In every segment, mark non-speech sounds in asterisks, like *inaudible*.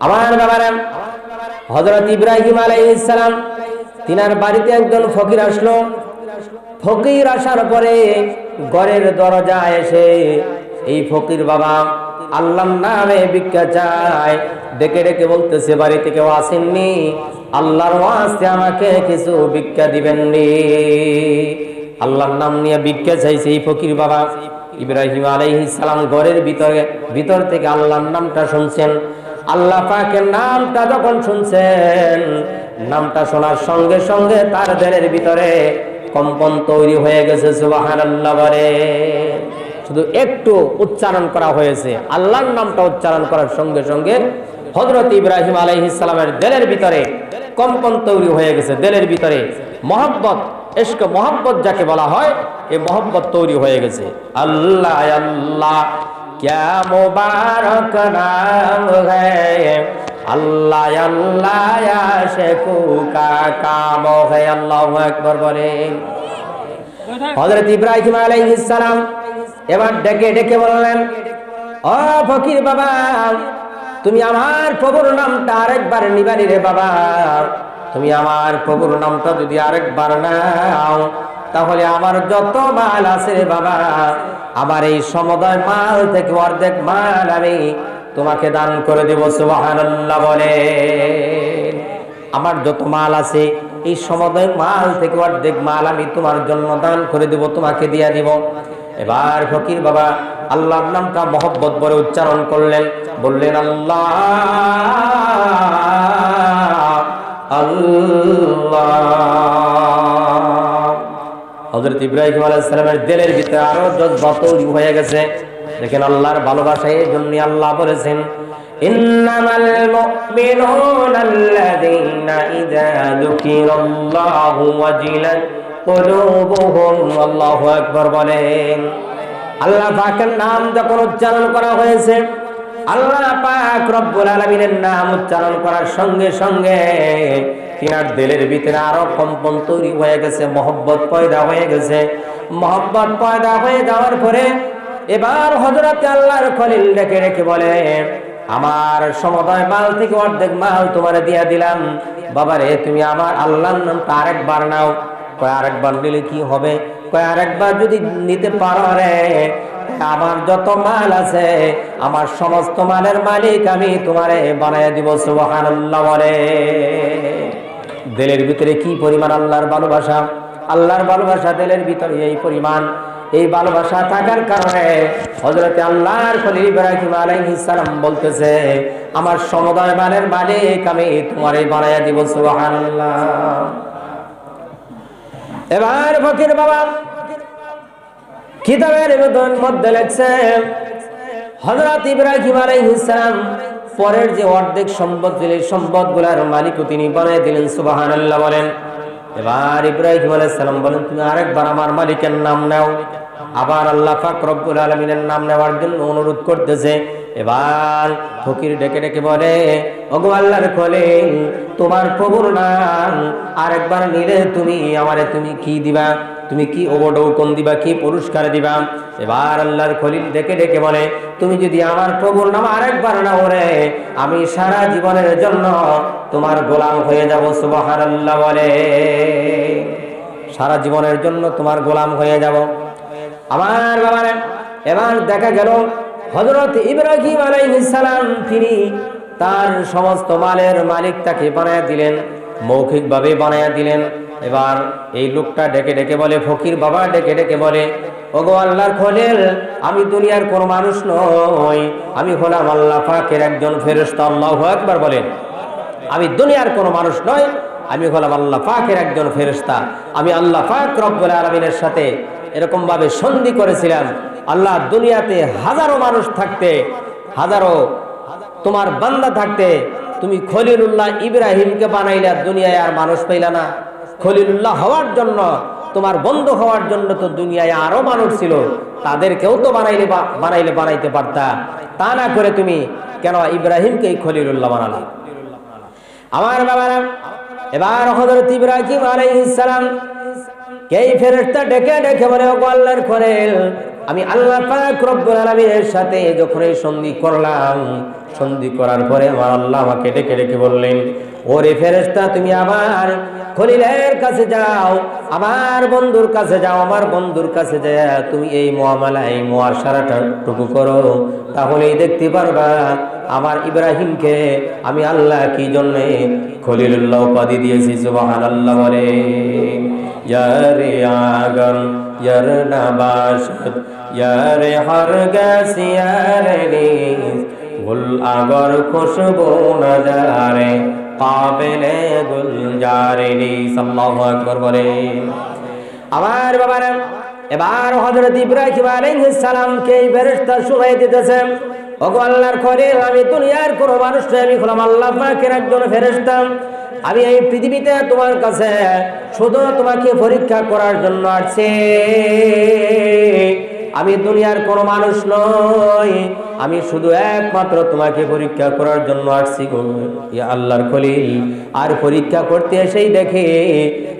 আমার বাবারা হজরত ইব্রাহিম আলাইসালাম তিনার বাড়িতে একজন ফকির আসলো। ফকির আসার পরে ঘরের দরজা এসে এই ফকির বাবা আল্লাহর নামে ভিক্ষা চায়। ডেকে ডেকে বলতেছে, বাড়িতে কেউ আসেননি? আল্লাহর ওয়াস্তে আমাকে কিছু ভিক্ষা দিবেননি। আল্লাহর নাম নিয়ে ভিক্ষা চাইছে এই ফকির বাবা। ইব্রাহিম আলাইহিস সালাম ঘরের ভিতরে ভিতর থেকে আল্লাহর নামটা শুনছেন। আল্লাহ পাকের নামটা যখন শুনছেন, নামটা শোনার সঙ্গে সঙ্গে তার দেহের ভিতরে কম্পন তৈরি হয়ে গেছে, সুবহানাল্লাহ বলে। শুধু একটু উচ্চারণ করা হয়েছে, আল্লাহর নামটা উচ্চারণ করার সঙ্গে সঙ্গে হজরত ইব্রাহিম আলাইহিস সালামের দেলের ভিতরে কম্পন তৈরি হয়ে গেছে দেলের ভিতরে মহব্বত এসক মহব্বত যাকে বলা হয়, এই মহব্বত তৈরি হয়ে গেছে। আল্লাহ আল্লাহ। क्या मुबारक नाम है अल्लाह अल्लाह या शेखू का काम है अल्लाह আকবার বলেন হযরত ইব্রাহিম আলাইহিস সালাম এবার ডেকে ডেকে বললেন ও ফকির বাবা তুমি আমার প্রভুর নামটা আরেকবার নিবানি রে বাবা তুমি আমার প্রভুর নামটা যদি আরেকবার নাও তাহলে আমার যত মাল আছে রে বাবা, আমার এই সমুদয় মাল থেকে অর্ধেক মাল আমি তোমাকে দান করে দেব, সুবহানাল্লাহ বলে। আমার যত মাল আছে, এই সমুদয় মাল থেকে অর্ধেক মাল আমি তোমার জন্য দান করে দেব, তোমাকে দিয়ে দিব। এবার ফকির বাবা, আল্লাহর নামটা মহব্বত বলে উচ্চারণ করলেন। বললেন, আল্লাহ আল্লাহ হজরত ইব্রাহিম আলাইসালামের দিলের ভিতরে আরও জজ্বা তৈরি হয়ে গেছে। দেখেন আল্লাহর ভালোবাসা এই জন্য আল্লাহ বলেছেন, ইন্নামাল মুমিনুনা আল্লাযীনা ইযা বলেন, আল্লাহ পাকের নাম যখন উচ্চারণ করা হয়েছে, আল্লাহ পাক রব্বুল আলামিনের নাম উচ্চারণ করার সঙ্গে সঙ্গে তিনার দিলের ভিতরে আরও কম্পন তৈরি হয়ে গেছে, মহব্বত পয়দা হয়ে গেছে। মহব্বত পয়দা হয়ে যাওয়ার পরে এবার হজরত আল্লাহর খলিল রেখে রেখে বলে, আমার সমুদয় মাল থেকে অর্ধেক মাল তোমার দিয়া দিলাম। বাবারে, তুমি আমার আল্লাহর নাম আরেকবার নাও। কয়, আরেকবার নিলে কি হবে? কয়, আরেকবার যদি নিতে পারো রে, আমার যত মাল আছে, আমার সমস্ত মালের মালিক আমি তোমারে বানাই দিব, সুবহানাল্লাহ বলে। দিলের ভিতরে কি পরিমাণ আল্লাহর ভালোবাসা? আল্লাহর ভালোবাসা দিলের ভিতরে এই পরিমাণ। এই ভালোবাসা থাকার কারণে হজরতে আল্লাহর খলিল আলাইহিস বলতেছে, আমার সমুদয় মালের মালিক, আমি তোমারে বানায় দিব এবার ফকির বাবা কিতাবের মধ্যে লেখছে হজরত ইব্রাহিম আলাইহিসসালাম পরের যে অর্ধেক সম্পদ ছিল সম্পদগুলার মালিকও তিনি বানিয়ে দিলেন, সুবহানাল্লাহ বলেন। এবার ইব্রাহিম আলাইহিস সালাম বলেন, তুমি আরেকবার আমার মালিকের নাম নাও। আবার আল্লাহ পাক রব্বুল আলামিনের নাম নেওয়ার জন্য অনুরোধ করতেছে। এবার ফকির ডেকে ডেকে বলে, ওগো আল্লাহর খোলে, তোমার প্রভুর নাম আরেকবার নিলে তুমি, আমারে তুমি কি দিবা? তুমি কি ওবডৌকন দিবা, কি পুরস্কার দিবা? এবার আল্লাহর খলিল ডেকে ডেকে বলে, তুমি যদি আমার প্রভুর নাম আরেকবার না ওরে আমি সারা জীবনের জন্য তোমার গোলাম হয়ে যাব, সুবহানাল্লাহ বলে। সারা জীবনের জন্য তোমার গোলাম হয়ে যাব। আমার বাবারে, এবার দেখা গেল হজরত ইব্রাহিম আলাইহিস সালাম, তিনি তার সমস্ত মালের মালিক তাকে বানায় দিলেন, মৌখিকভাবে বানায় দিলেন। এবার এই লোকটা ডেকে ডেকে বলে, ফকির বাবা, ডেকে ডেকে বলে, ওগো আল্লাহর খলিল, আমি দুনিয়ার কোন মানুষ নই। আমি হলাম আল্লাহ পাকের একজন ফেরেশতা, আল্লাহু আকবার বলেন। আমি দুনিয়ার কোনো মানুষ নয় আমি হলাম আল্লাহ পাকের একজন ফেরেশতা। আমি আল্লাহ পাক রব্বুল আলামিনের সাথে এরকম ভাবে সন্ধি করেছিলাম। আল্লাহ দুনিয়াতে হাজারো মানুষ থাকতে, হাজারো তোমার বান্দা থাকতে, তুমি খলিলুল্লাহ ইব্রাহিমকে বানাইলা দুনিয়ায় আর মানুষ পাইলা না। খলিলুল্লাহ হওয়ার জন্য, তোমার বন্ধু হওয়ার জন্য তো দুনিয়ায় আরও মানুষ ছিল, তাদেরকেও তো বানাইলে বানাইলে বানাইতে পারতা। তা না করে তুমি কেন ইব্রাহিমকে খলিলুল্লাহ বানালা? আমার বাবারা, এবার হযরত ইব্রাহিম আলাইহিস সালাম কেই ফেরেশতা ডেকে ডেকে বলে আল্লাহর খলিল, আমি আল্লাহ পাক রব্বুল আলামিনের সাথে যখন এই সন্ধি করলাম, সন্ধি করার পরে আমার আল্লাহ আমাকে ডেকে ডেকে বললেন, ওরে ফেরেশতা, তুমি আবার খলিলের কাছে যাও, আমার বন্ধুর কাছে যাও, আমার বন্ধুর কাছে যা তুমি এই মহামালা এই মহাসারাটা টুকু করো। তাহলেই দেখতে পারবা, আমার ইব্রাহিমকে আমি আল্লাহ কি জন্যে খলিলুল্লাহ উপাধি দিয়েছি, সুবহানাল্লাহ বলে। ইয়ারে আগন ইয়ার নাবাসত ইয়ারে হরগাস ইয়ারে গুল আগর খুশবু নজারে কাবিলে গুলজারে নিস আকবার বলে। আমার বাবারা এবার হযরত ইব্রাহিম আলাইহিস সালামকে ফেরেশতা শুনাই দিতেছেন ওগো আল্লাহর খলিল, আমি দুনিয়ার কোন মানুষ আমি হলাম আল্লাহ পাকের একজন ফেরেশতা। আমি এই পৃথিবীতে তোমার কাছে শুধু তোমাকে পরীক্ষা করার জন্য আসছি। আমি দুনিয়ার কোনো মানুষ নই আমি শুধু একমাত্র তোমাকে পরীক্ষা করার জন্য আসছি আল্লাহর খলিল। আর পরীক্ষা করতে এসেই দেখে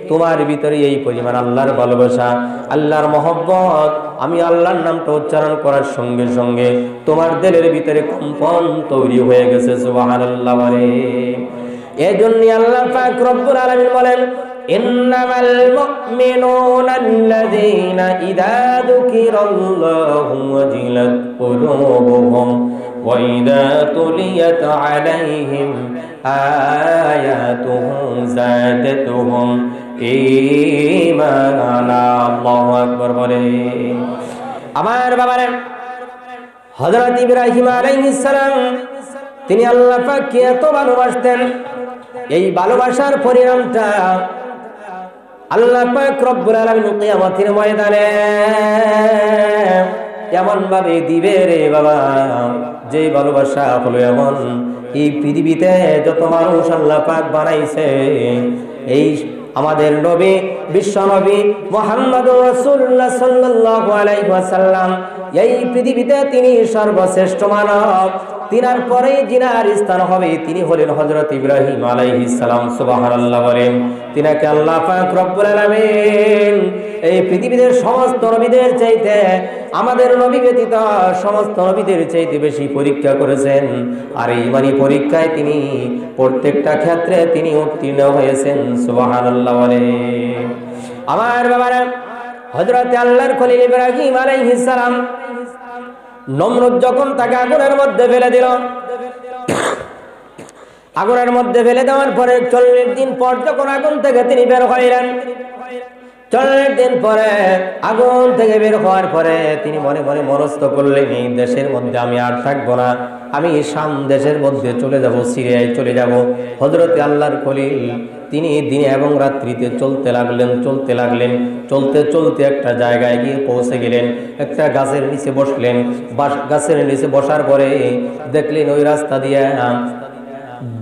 তোমার ভিতরে এই পরিমাণ আল্লাহর ভালোবাসা, আল্লাহর মহব্বত, আমি আল্লাহর নামটা উচ্চারণ করার সঙ্গে সঙ্গে তোমার দিলের ভিতরে কম্পন তৈরি হয়ে গেছে, সুবহানাল্লাহ বলে। এই জন্য আল্লাহ পাক রব্বুল আলামিন বলেন ইন্নামাল মুমিনুনা আল্লাযীনা ইযা যুকিরাল্লাহু ওয়াজিলাত কুলুবুহুম ওয়া ইযা তুলিয়াত আলাইহিম আয়াতুহু যাদাতুহুম ঈমানা আল্লাহু আকবার বলে আমার বাবারে, হযরত ইব্রাহিম আলাইহিস সালাম, তিনি আল্লাহ পাককে এত ভালোবাসতেন, এই ভালোবাসার পরিণামটা আল্লাহ পাক রব্বুল আলামিন কিয়ামতের ময়দানে এমন ভাবে দিবে রে বাবা। যে ভালোবাসা হলো এমন। এই পৃথিবীতে যত মানুষ আল্লাহ পাক বানাইছে, এই আমাদের নবী বিশ্ব নবী মোহাম্মদ রাসূলুল্লাহ সাল্লাল্লাহু আলাইহি ওয়াসাল্লাম, এই পৃথিবীতে তিনি সর্বশ্রেষ্ঠ মানব। তিনার পরে জিনার স্থান হবে। তিনি হলেন হযরত ইব্রাহিম আলাইহিস সালাম, সুবহানাল্লাহ বলেন। তিনাকে আল্লাহ পাক রব্বুল আলামিন এই পৃথিবীতে সমস্ত নবীদের চাইতে, আমাদের নবী ব্যতীত সমস্ত নবীদের চাইতে বেশি পরীক্ষা করেছেন। আর এই মানে পরীক্ষায় তিনি প্রত্যেকটা ক্ষেত্রে তিনি উত্তীর্ণ হয়েছেন, সুবহানাল্লাহ বলে আমার বাবারা, হযরত আল্লাহর খলিল ইব্রাহিম আলাইহিস সালাম নমরুদ যখন তাকে আগুনের মধ্যে ফেলে দিল, আগুনের মধ্যে ফেলে দেওয়ার পরে চল্লিশ দিন পর যখন আগুন থেকে তিনি বের হইলেন, চল্লিশ দিন পরে আগুন থেকে বের হওয়ার পরে তিনি মনে মনে মনস্থ করলেন, এই দেশের মধ্যে আমি আর থাকব না, আমি শাম দেশের মধ্যে চলে যাব, সিরিয়ায় চলে যাব। হজরতে আল্লাহর খলিল তিনি দিনে এবং রাত্রিতে চলতে লাগলেন চলতে লাগলেন, চলতে চলতে একটা জায়গায় গিয়ে পৌঁছে গেলেন, একটা গাছের নিচে বসলেন। বাস, গাছের নিচে বসার পরে দেখলেন ওই রাস্তা দিয়ে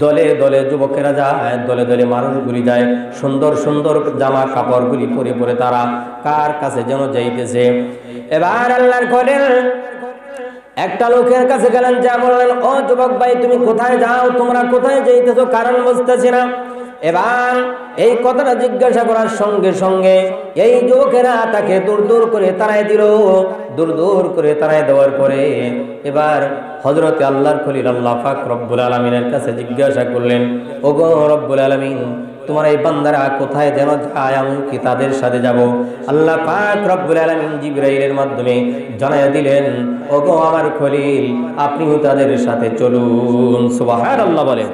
দলে দলে যুবকেরা যায়, দলে দলে মানুষগুলি যায়, সুন্দর সুন্দর জামা কাপড়গুলি পরে পরে তারা কার কাছে যেন যাইতেছে। এবার আল্লাহর করেন একটা লোকের কাছে গেলেন, যা বললেন, ও যুবক ভাই, তুমি কোথায় যাও? তোমরা কোথায় যাইতেছো? কারণ বুঝতেছি না। এবার এই কথাটা জিজ্ঞাসা করার সঙ্গে সঙ্গে এই যুবকেরা তাকে দূর দূর করে তারাই দিল। দূর দূর করে তারাই দেওয়ার পরে এবার হজরতে আল্লাহর খলিল আল্লাহ পাক রব্বুল আলমিনের কাছে জিজ্ঞাসা করলেন ও গো রব্বুল আলমিন, তোমার এই বান্দারা কোথায় যেন যায়? আমি কি তাদের সাথে যাব? আল্লাহ পাক রব্বুল আলামিন জিবরাইলের মাধ্যমে জানাইয়া দিলেন ও গো আমার খলিল, আপনিও তাদের সাথে চলুন। সুবহানাল্লাহ বলেন।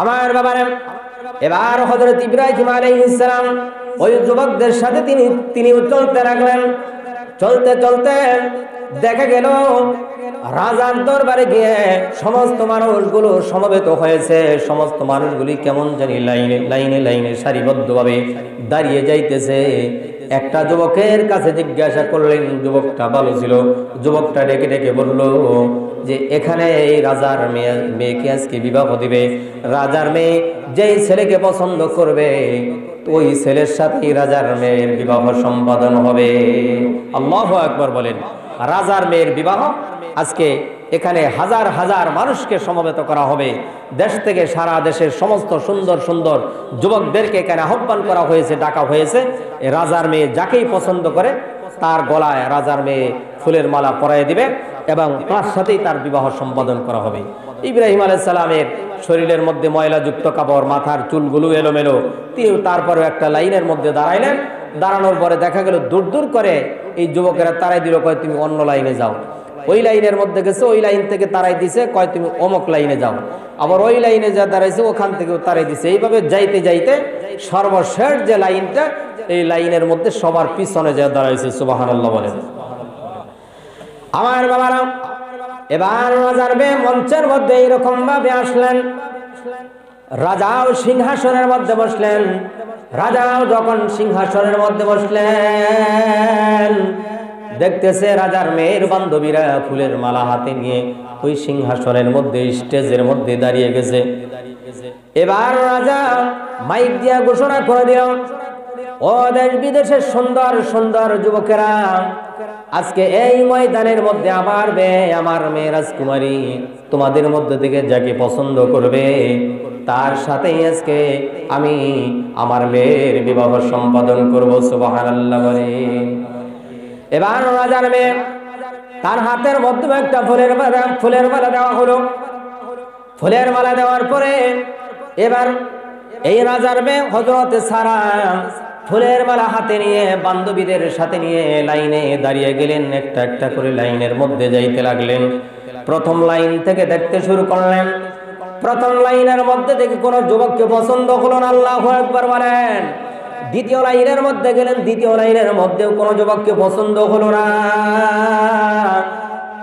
আমার বাবারে, এবার হযরত ইব্রাহিম আলাইহিস সালাম ওই যুবকদের সাথে তিনি তিনি চলতে লাগলেন। চলতে চলতে দেখা গেল, রাজার দরবারে গিয়ে সমস্ত মানুষগুলো সমবেত হয়েছে। সমস্ত মানুষগুলি কেমন জানি লাইনে লাইনে লাইনে সারিবদ্ধভাবে দাঁড়িয়ে যাইতেছে। একটা যুবকের কাছে জিজ্ঞাসা করলেন, যুবকটা ভালো ছিল? যুবকটা ডেকে ডেকে বলল যে এখানে এই রাজার মেয়ে মেয়েকে আজকে বিবাহ দিবে? রাজার মেয়ে যেই ছেলেকে পছন্দ করবে, ওই ছেলের সাথে রাজার মেয়ের বিবাহ সম্পাদন হবে। আল্লাহ আকবর বলেন, রাজার মেয়ের বিবাহ আজকে এখানে হাজার হাজার মানুষকে সমবেত করা হবে। দেশ থেকে সারা দেশের সমস্ত সুন্দর সুন্দর যুবকদেরকে এখানে আহ্বান করা হয়েছে, ডাকা হয়েছে। রাজার মেয়ে যাকেই পছন্দ করে, তার গলায় রাজার মেয়ে ফুলের মালা পরাই দিবে। এবং তার সাথেই তার বিবাহ সম্পাদন করা হবে। ইব্রাহিম আলাইসালামের শরীরের মধ্যে ময়লাযুক্ত কাপড়, মাথার চুলগুলো এলোমেলো তিনি তারপরে একটা লাইনের মধ্যে দাঁড়াইলেন। দাঁড়ানোর পরে দেখা গেল দূর দূর করে এই যুবকেরা তারাই দিল, কয়, তুমি অন্য লাইনে যাও। ওই লাইনের মধ্যে গেছে, ওই লাইন থেকে তারাই দিছে, কয়, তুমি অমুক লাইনে যাও। আবার ওই লাইনে যা দাঁড়াইছে, ওখান থেকেও তারাই দিছে। এইভাবে যাইতে যাইতে সর্বশেষ যে লাইনটা, এই লাইনের মধ্যে সবার পিছনে যা দাঁড়াইছে সুবাহান আল্লাহ বলেন। আমার বাবারা, এবার রাজার বে মঞ্চের মধ্যে এইরকম ভাবে আসলেন। রাজাও সিংহাসনের মধ্যে বসলেন। রাজাও যখন সিংহাসনের মধ্যে বসলেন, দেখতেছে রাজার মেয়ের বান্ধবীরা ফুলের মালা হাতে নিয়ে ওই সিংহাসনের মধ্যে, স্টেজের মধ্যে দাঁড়িয়ে গেছে। এবার রাজা মাইক দিয়া ঘোষণা করে দিল, ও দেশ বিদেশের সুন্দর সুন্দর যুবকেরা আজকে এই ময়দানের মধ্যে আমার মেয়ে আমার মেয়ে রাজকুমারী, তোমাদের মধ্যে থেকে যাকে পছন্দ করবে, তার সাথেই আজকে আমি আমার মেয়ের বিবাহ সম্পাদন করব বলে। এবার রাজার মেয়ে, তার হাতের মধ্যে একটা ফুলের মালা ফুলের মালা দেওয়া হলো। ফুলের মালা দেওয়ার পরে এবার এই রাজার মেয়ে হজরতে সারা ফুলের মালা হাতে নিয়ে বান্ধবীদের সাথে নিয়ে লাইনে দাঁড়িয়ে গেলেন, একটা একটা করে লাইনের মধ্যে যাইতে লাগলেন। প্রথম লাইন থেকে দেখতে শুরু করলেন। প্রথম লাইনের মধ্যে থেকে কোনো যুবককে পছন্দ হলো না, আল্লাহ একবার বলেন। দ্বিতীয় লাইনের মধ্যে গেলেন, দ্বিতীয় লাইনের মধ্যেও কোনো যুবককে পছন্দ হলো না।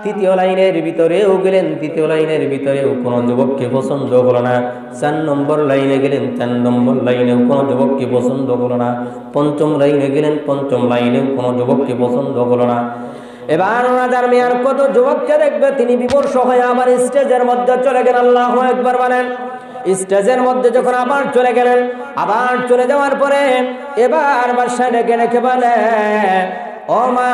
তৃতীয় লাইনের ভিতরেও গেলেন, তৃতীয় লাইনের ভিতরেও কোনো যুবককে পছন্দ হলো না। চার নম্বর লাইনে গেলেন, চার নম্বর লাইনেও কোনো যুবককে পছন্দ হলো না। পঞ্চম লাইনে গেলেন, পঞ্চম লাইনেও কোনো যুবককে পছন্দ হলো না। এবার রাজার মেয়ার কত যুবককে দেখবে, তিনি বিমর্ষ হয়ে আবার স্টেজের মধ্যে চলে গেলেন। আল্লাহ একবার বলেন। স্টেজের মধ্যে যখন আবার চলে গেলেন, আবার চলে যাওয়ার পরে এবার বাসায় ডেকে ডেকে বলে, ও মা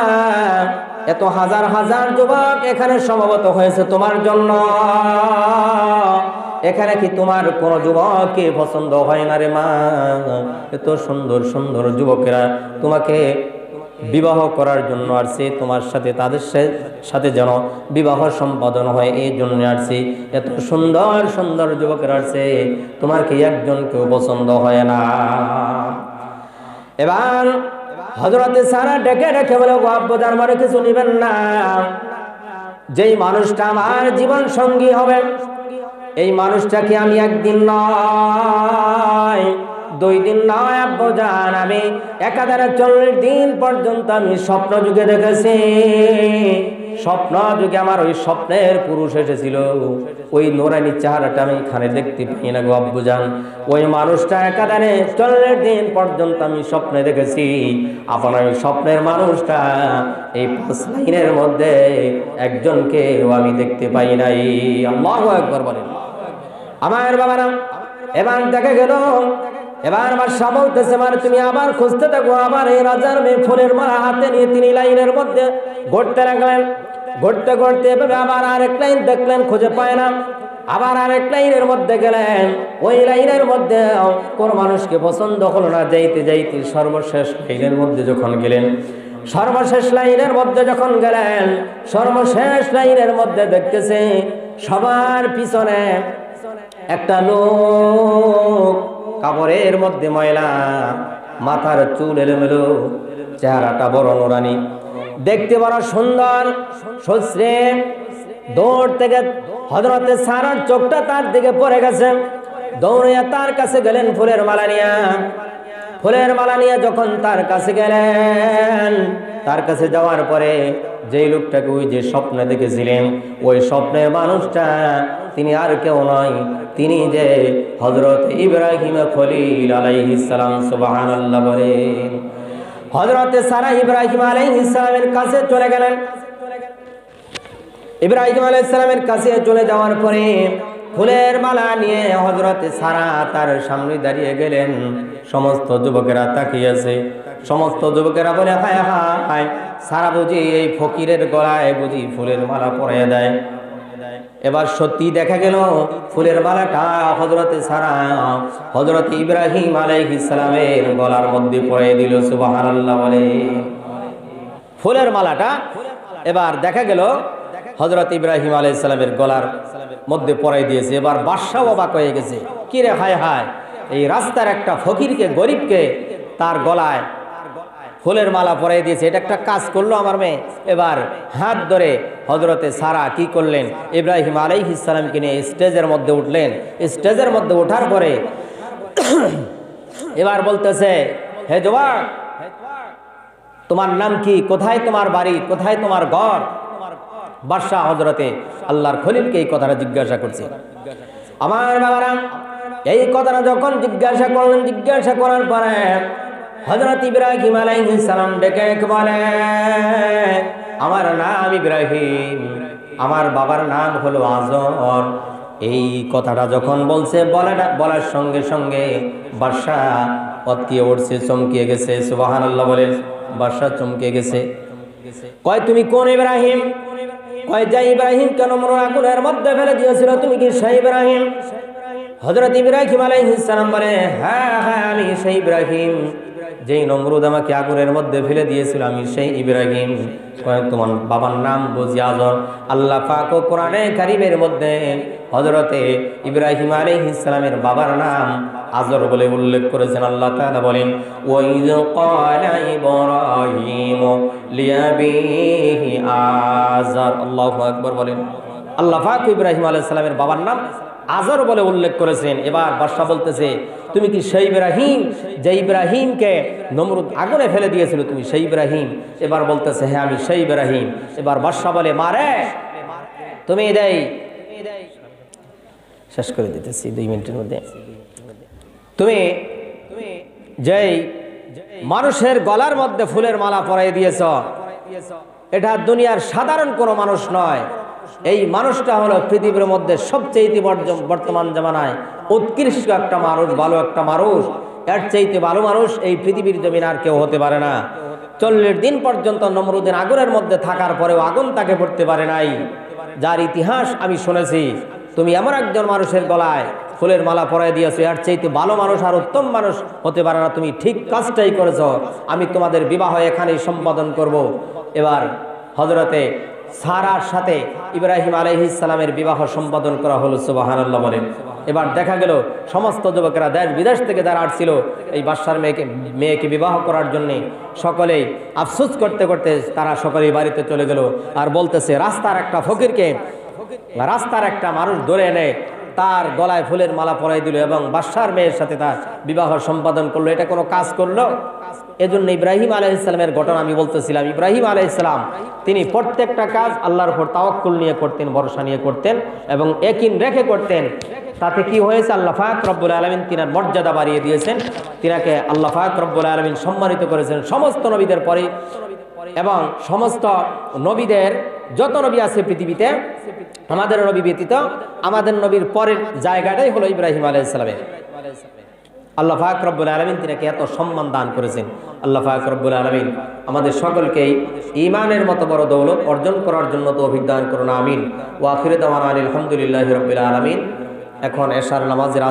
এত হাজার হাজার যুবক এখানে সমবেত হয়েছে তোমার জন্য। এখানে কি তোমার কোন যুবককে পছন্দ হয় না রে মা? এত সুন্দর সুন্দর যুবকেরা তোমাকে বিবাহ করার জন্য আসছি, তোমার সাথে তাদের সাথে যেন বিবাহ সম্পাদন হয়, এই জন্য আসছি। এত সুন্দর সুন্দর যুবকেরা আসছে, তোমার কি একজন কেউ পছন্দ হয় না? এবার হজরতে সারা ডেকে ডেকে বলে, গো আব্বদার মানে কিছু নিবেন না। যেই মানুষটা আমার জীবন সঙ্গী হবে, এই মানুষটাকে আমি একদিন নয়, দুই দিন নয়, আব্বু, জান, আমি একাধারে চল্লিশ দিন পর্যন্ত আমি স্বপ্ন যুগে দেখেছি। স্বপ্ন যুগে আমার ওই স্বপ্নের পুরুষ এসেছিল। ওই নোরানি চেহারাটা আমি এখানে দেখতে পাই না গো জান। ওই মানুষটা একাধারে চল্লিশ দিন পর্যন্ত আমি স্বপ্নে দেখেছি। আপনার ওই স্বপ্নের মানুষটা এই পাঁচ লাইনের মধ্যে একজনকে আমি দেখতে পাই নাই। একবার বলেন। আমার বাবারা, এবার দেখা গেল, এবার বাদশাহ বলতেছে মানে তুমি আবার খুঁজতে থাকো, আবার এই রাজার মেয়ে ফোনের মালা হাতে নিয়ে তিনি লাইনের মধ্যে ঘুরতে লাগলেন। ঘুরতে ঘুরতে এভাবে আবার আরেক লাইন দেখলেন, খুঁজে পায় না। আবার আরেক লাইনের মধ্যে গেলেন। ওই লাইনের মধ্যে কোন মানুষকে পছন্দ হলো না। যাইতে যাইতে সর্বশেষ লাইনের মধ্যে যখন গেলেন, সর্বশেষ লাইনের মধ্যে যখন গেলেন, সর্বশেষ লাইনের মধ্যে দেখতেছে সবার পিছনে একটা লোক কাপড়ের মধ্যে ময়লা, মাথার চুল এলোমেলো, চেহারাটা বড় নোরানি। দেখতে বড় সুন্দর সশ্রে দৌড় থেকে হজরতে সারার চোখটা তার দিকে পড়ে গেছে। দৌড়িয়া তার কাছে গেলেন ফুলের মালা নিয়া। ফুলের মালা নিয়ে যখন তার কাছে গেলেন, তার কাছে যাওয়ার পরে যেই লোকটাকে ওই যে স্বপ্নে দেখেছিলেন, ওই স্বপ্নের মানুষটা তিনি আর কেউ নয়, তিনি যে হজরত ইব্রাহিম খলিল আলাইহিস সালাম, সুবহানাল্লাহ বলেন। হজরতে সারা ইব্রাহিম আলাইহিস ইসলামের কাছে চলে গেলেন। ইব্রাহিম আলাইসালামের কাছে চলে যাওয়ার পরে ফুলের মালা নিয়ে হজরতে সারা তার সামনে দাঁড়িয়ে গেলেন। সমস্ত যুবকেরা তাকিয়েছে। সমস্ত যুবকেরা বলে হায় হায়। সারা বুঝি এই ফকিরের গলায় বুঝি ফুলের মালা পরাইয়া দেয়। এবার সত্যি দেখা গেল, ফুলের মালাটা হজরতে সারা হজরত ইব্রাহিম আলাইহিস সালামের গলার মধ্যে পরে দিল, সুবহানাল্লাহ বলে। ফুলের মালাটা এবার দেখা গেল হজরত ইব্রাহিম আলাইসালামের গলার মধ্যে পরাই দিয়েছে। এবার বাদশাহ অবাক হয়ে গেছে কিরে হায় হায়, এই রাস্তার একটা ফকিরকে, গরিবকে তার গলায় ফুলের মালা পরাই দিয়েছে, এটা একটা কাজ করল আমার মেয়ে। এবার হাত ধরে হজরতে সারা কি করলেন? ইব্রাহিম আলাইহ ইসলামকে নিয়ে স্টেজের মধ্যে উঠলেন। স্টেজের মধ্যে ওঠার পরে *coughs* এবার বলতেছে, হে জবাক তোমার নাম কি? কোথায় তোমার বাড়ি? কোথায় তোমার ঘর? বাদশাহ হজরতে আল্লাহর খলিলকে এই কথাটা জিজ্ঞাসা করছে। আমার বাবারা, এই কথাটা যখন জিজ্ঞাসা করলেন, জিজ্ঞাসা করার পরে হজরত ইব্রাহিম আলাইহিস সালাম ডেকে বলে আমার নাম ইব্রাহিম। আমার বাবার নাম হলো আজর। এই কথাটা যখন বলছে বলাটা বলার সঙ্গে সঙ্গে বাদশাহ অতকিয়ে উঠছে, চমকিয়ে গেছে। সুবাহান আল্লাহ বলেন বাদশাহ চমকে গেছে। কয়, তুমি কোন ইব্রাহিম? কয়, যা ইব্রাহিম কেন মনে আগুনের মধ্যে ফেলে দিয়েছিল? তুমি কি সেই ইব্রাহিম? হজরত ইব্রাহিম আলাইহিস সালাম বলে হ্যাঁ হ্যাঁ আমি সেই ইব্রাহিম। যেই নমরুদ আমাকে আগুনের মধ্যে ফেলে দিয়েছিল, আমি সেই ইব্রাহিম তোমার বাবার নাম বুঝি আজর। আল্লাহ পাক ও কোরআনে কারিমের মধ্যে হজরতে ইব্রাহিম আলাইহিস সালামের বাবার নাম আজর বলে উল্লেখ করেছেন। আল্লাহ তাআলা বলেন আজর। আল্লাহু আকবার বলেন। আল্লাহ পাক ইব্রাহিম আলাইহিস সালামের বাবার নাম আজর বলে উল্লেখ করেছেন। এবার বাদশাহ বলতেছে, তুমি কি সেই ইব্রাহিম? যে ইব্রাহিমকে নমরুদ আগুনে ফেলে দিয়েছিল, তুমি সেই ইব্রাহিম? এবার বলতেছে হ্যাঁ আমি সেই ইব্রাহিম। এবার বাদশাহ বলে, মারে। তুমি দেই। শেষ করে দিতেছি দুই মিনিটের মধ্যে। তুমি যেই মানুষের গলার মধ্যে ফুলের মালা পরাই দিয়েছ, এটা দুনিয়ার সাধারণ কোনো মানুষ নয়। এই মানুষটা হলো পৃথিবীর মধ্যে সবচেয়ে বর্তমান জামানায় উৎকৃষ্ট একটা মানুষ, ভালো একটা মানুষ। এর চাইতে ভালো মানুষ এই পৃথিবীর জমিন আর কেউ হতে পারে না। চল্লিশ দিন পর্যন্ত নমরুদ্দিন আগুনের মধ্যে থাকার পরেও আগুন তাকে পড়তে পারে নাই। যার ইতিহাস আমি শুনেছি। তুমি এমন একজন মানুষের গলায় ফুলের মালা পরাই দিয়েছ, এর চাইতে ভালো মানুষ আর উত্তম মানুষ হতে পারে না। তুমি ঠিক কাজটাই করেছ। আমি তোমাদের বিবাহ এখানেই সম্পাদন করব। এবার হজরতে সারার সাথে ইব্রাহিম আলহিস সালামের বিবাহ সম্পাদন করা হলো সুবাহান বলেন। এবার দেখা গেল, সমস্ত যুবকেরা দেশ বিদেশ থেকে যারা আসছিল, এই বাদশার মেয়েকে মেয়েকে বিবাহ করার জন্যে সকলেই আফসোস করতে করতে তারা সকলেই বাড়িতে চলে গেল আর বলতেছে, রাস্তার একটা ফকিরকে, রাস্তার একটা মানুষ ধরে এনে তার গলায় ফুলের মালা পরাই দিল এবং বাদশার মেয়ের সাথে তার বিবাহ সম্পাদন করল। এটা কোনো কাজ করল? এজন্য ইব্রাহিম আলাইসালামের ঘটনা আমি বলতেছিলাম। ইব্রাহিম আলাইসালাম তিনি প্রত্যেকটা কাজ আল্লাহর উপর তাওয়াক্কুল নিয়ে করতেন, ভরসা নিয়ে করতেন এবং একিন রেখে করতেন। তাতে কি হয়েছে? আল্লাহ ফাক রব্বুল আলমিন তিনার মর্যাদা বাড়িয়ে দিয়েছেন। তিনাকে আল্লাহ ফাক রব্বুল আলমিন সম্মানিত করেছেন সমস্ত নবীদের পরে এবং সমস্ত নবীদের, যত নবী আছে পৃথিবীতে, আমাদের নবী ব্যতীত আমাদের নবীর পরের জায়গাটাই হলো ইব্রাহিম আলাইসালামের আল্লাহ ফাহাক রব্বুল আলমিন তিনাকে এত সম্মান দান করেছেন। আল্লাহ ফাহাক রব্বুল আলমিন আমাদের সকলকে ইমানের মতো বড় দৌলত অর্জন করার জন্য তো অভিজ্ঞান করুন, আমিন। ওয়াফিরুদ্দামান আলী আলহামদুলিল্লাহ রবিল আলমিন। এখন এশার নামাজের